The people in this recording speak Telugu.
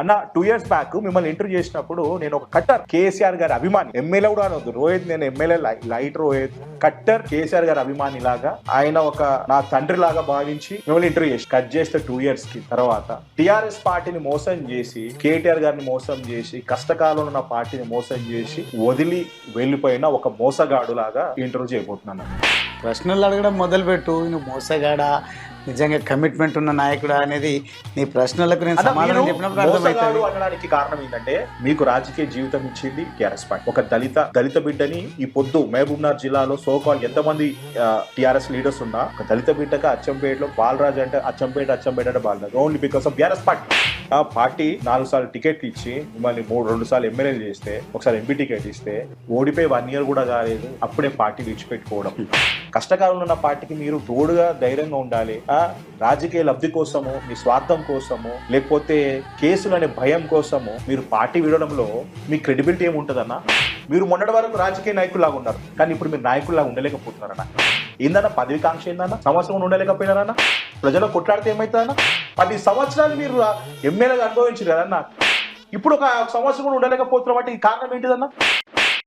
అన్న టూ ఇయర్స్ బ్యాక్ మిమ్మల్ని ఇంటర్వ్యూ చేసినప్పుడు నేను ఒక కట్టర్ కేసీఆర్ గారి అభిమాని. ఎమ్మెల్యే కూడా అనొద్దు రోహిత్ నేను ఎమ్మెల్యే లైట్ రోహిత్. కట్టర్ కేసీఆర్ గారి అభిమాని లాగా ఆయన ఒక నా తండ్రి లాగా భావించి మిమ్మల్ని ఇంటర్వ్యూ చేసి కట్ చేస్తే టూ ఇయర్స్కి తర్వాత టిఆర్ఎస్ పార్టీని మోసం చేసి కేటీఆర్ గారిని మోసం చేసి కష్టకాలంలో ఉన్న పార్టీని మోసం చేసి వదిలి వెళ్ళిపోయిన ఒక మోసగాడు లాగా ఇంటర్వ్యూ చేయబోతున్నాను. ప్రశ్నలు అడగడం మొదలుపెట్టు నువ్వు మోసగాడా? నిజంగా కమిట్మెంట్ ఉన్న నాయకుడా అనేది నీ ప్రశ్నలకు నేను సమాధానం చెప్పినప్పుడు మోసగాడు అర్థమవుతుంది. అనడానికి కారణం ఏంటంటే మీకు రాజకీయ జీవితం ఇచ్చింది టిఆర్ఎస్ పార్టీ. ఒక దళిత దళిత బిడ్డని ఈ పొద్దు మహబూబ్ నగర్ జిల్లాలో సోకాల్ ఎంతమంది టిఆర్ఎస్ లీడర్స్ ఉన్నా ఒక దళిత బిడ్డగా అచ్చంపేటలో బాలరాజు అంటే అచ్చంపేట అచ్చంపేట అంటే Balaraju. Only because of TRS party ఆ పార్టీ నాలుగు సార్లు టికెట్ ఇచ్చి మిమ్మల్ని మూడు రెండు సార్లు ఎమ్మెల్యేలు చేస్తే ఒకసారి ఎంపీ టికెట్ ఇస్తే ఓడిపోయి వన్ ఇయర్ కూడా కాలేదు. అప్పుడే పార్టీ విడిచిపెట్టుకోవడం. కష్టకాలంలో ఉన్న పార్టీకి మీరు తోడుగా ధైర్యంగా ఉండాలి. ఆ రాజకీయ లబ్ధి కోసము మీ స్వార్థం కోసము లేకపోతే కేసులు అనే భయం కోసము మీరు పార్టీ విడడంలో మీ క్రెడిబిలిటీ ఏముంటుందన్న? మీరు మొన్నటి వరకు రాజకీయ నాయకులాగా ఉన్నారు. కానీ ఇప్పుడు మీరు నాయకుల్లాగా ఉండలేకపోతున్నారన్న. ఏందన్న పదవి కాంక్ష ఏందన్న? సంవత్సరం ఉండలేకపోయినారన్నా? ప్రజలు కొట్లాడితే ఏమవుతుందన్న పది సంవత్సరాలు మీరు ఎమ్మెల్యేగా అనుభవించారు ఇప్పుడు ఒక సంవత్సరం కూడా ఉండలేకపోతున్నాం అంటే ఈ కారణం ఏంటిదన్నా?